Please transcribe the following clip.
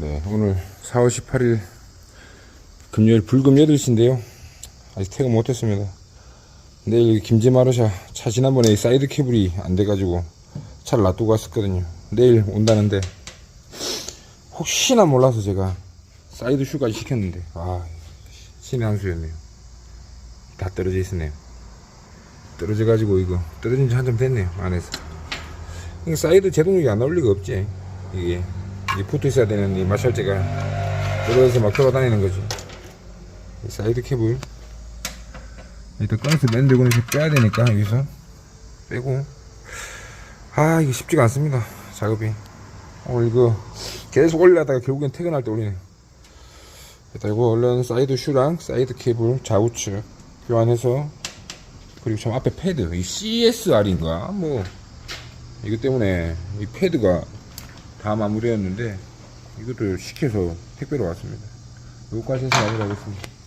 네, 오늘 4월 18일 금요일 불금 8시인데요. 아직 퇴근 못했습니다. 내일 김제마루샤 차 지난번에 사이드 케이블이 안 돼가지고 차를 놔두고 갔었거든요. 내일 온다는데 혹시나 몰라서 제가 사이드 슈까지 시켰는데 아 신의 한 수였네요. 다 떨어져 있었네요. 떨어져 가지고 이거 떨어진 지 한참 됐네요 안에서. 이거 사이드 제동력이 안 나올 리가 없지 이게 이 붙어 있어야 되는 이 마샬제가 떨어져서 막 돌아다니는 거지. 이 사이드 케이블. 일단 꺼내서 맨들고는 빼야 되니까 여기서. 빼고. 아 이게 쉽지가 않습니다 작업이. 오늘 이거 계속 올리다가 결국엔 퇴근할 때 올리네. 일단 이거 얼른 사이드 슈랑 사이드 케이블 좌우측 교환해서. 그리고 참 앞에 패드 이 CSR인가? 뭐. 이것 때문에 이 패드가 다 마무리였는데 이것도 시켜서 택배로 왔습니다. 요거까지 해서 마무리하겠습니다